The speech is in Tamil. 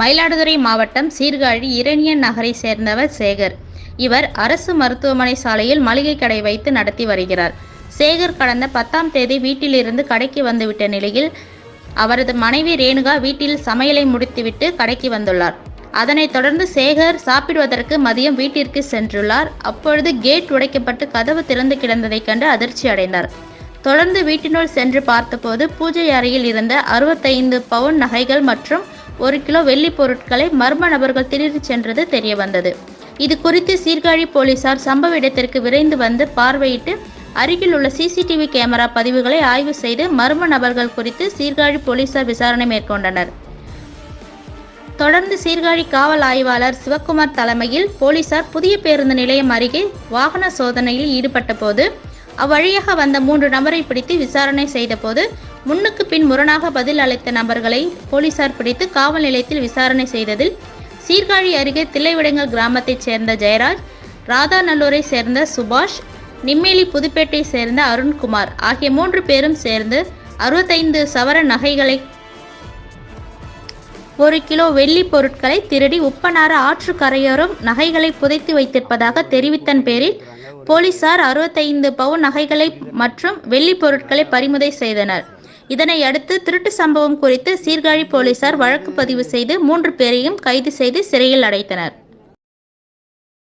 மயிலாடுதுறை மாவட்டம் சீர்காழி இரணியன் நகரை சேர்ந்தவர் சேகர். இவர் அரசு மருத்துவமனை சாலையில் மளிகை கடை வைத்து நடத்தி வருகிறார். சேகர் கடந்த பத்தாம் தேதி வீட்டிலிருந்து கடைக்கு வந்துவிட்ட நிலையில் அவரது மனைவி ரேணுகா வீட்டில் சமையலை முடித்துவிட்டு கடைக்கு வந்துள்ளார். அதனைத் தொடர்ந்து சேகர் சாப்பிடுவதற்கு மதியம் வீட்டிற்கு சென்றுள்ளார். அப்பொழுது கேட் உடைக்கப்பட்டு கதவு திறந்து கிடந்ததைக் கண்டு அதிர்ச்சி அடைந்தார். தொடர்ந்து வீட்டினுள் சென்று பார்த்தபோது பூஜை அறையில் இருந்த அறுபத்தைந்து பவுன் நகைகள் மற்றும் ஒரு கிலோ வெள்ளி பொருட்களை மர்ம நபர்கள் திருடிச் சென்றது தெரியவந்தது இது குறித்து சீர்காழி போலீசார் சம்பவ இடத்திற்கு விரைந்து வந்து பார்வையிட்டு அருகில் உள்ள சிசிடிவி கேமரா பதிவுகளை ஆய்வு செய்து மர்ம நபர்கள் குறித்து சீர்காழி போலீசார் விசாரணை மேற்கொண்டனர். தொடர்ந்து சீர்காழி காவல் ஆய்வாளர் சிவக்குமார் தலைமையில் போலீசார் புதிய பேருந்து நிலையம் அருகே வாகன சோதனையில் ஈடுபட்ட போது அவ்வழியாக வந்த மூன்று நபரை பிடித்து விசாரணை செய்தபோது முன்னுக்கு பின் முரணாக பதில் அளித்த நபர்களை போலீசார் பிடித்து காவல் நிலையத்தில் விசாரணை செய்ததில் சீர்காழி அருகே தில்லைவிடங்கல் கிராமத்தைச் சேர்ந்த ஜெயராஜ் ராதாநல்லூரை சேர்ந்த சுபாஷ் நிம்மேலி புதுப்பேட்டை சேர்ந்த அருண்குமார் ஆகிய மூன்று பேரும் சேர்ந்து அறுபத்தைந்து சவர நகைகளை ஒரு கிலோ வெள்ளி பொருட்களை திருடி உப்பனார ஆற்று கரையோரம் நகைகளை புதைத்து வைத்திருப்பதாக தெரிவித்தன் பேரில் போலீசார் அறுபத்தைந்து பவுன் நகைகளை மற்றும் வெள்ளி பொருட்களை பறிமுதல் செய்தனர். இதனை அடுத்து திருட்டு சம்பவம் குறித்து சீர்காழி போலீசார் வழக்கு பதிவு செய்து மூன்று பேரையும் கைது செய்து சிறையில் அடைத்தனர்.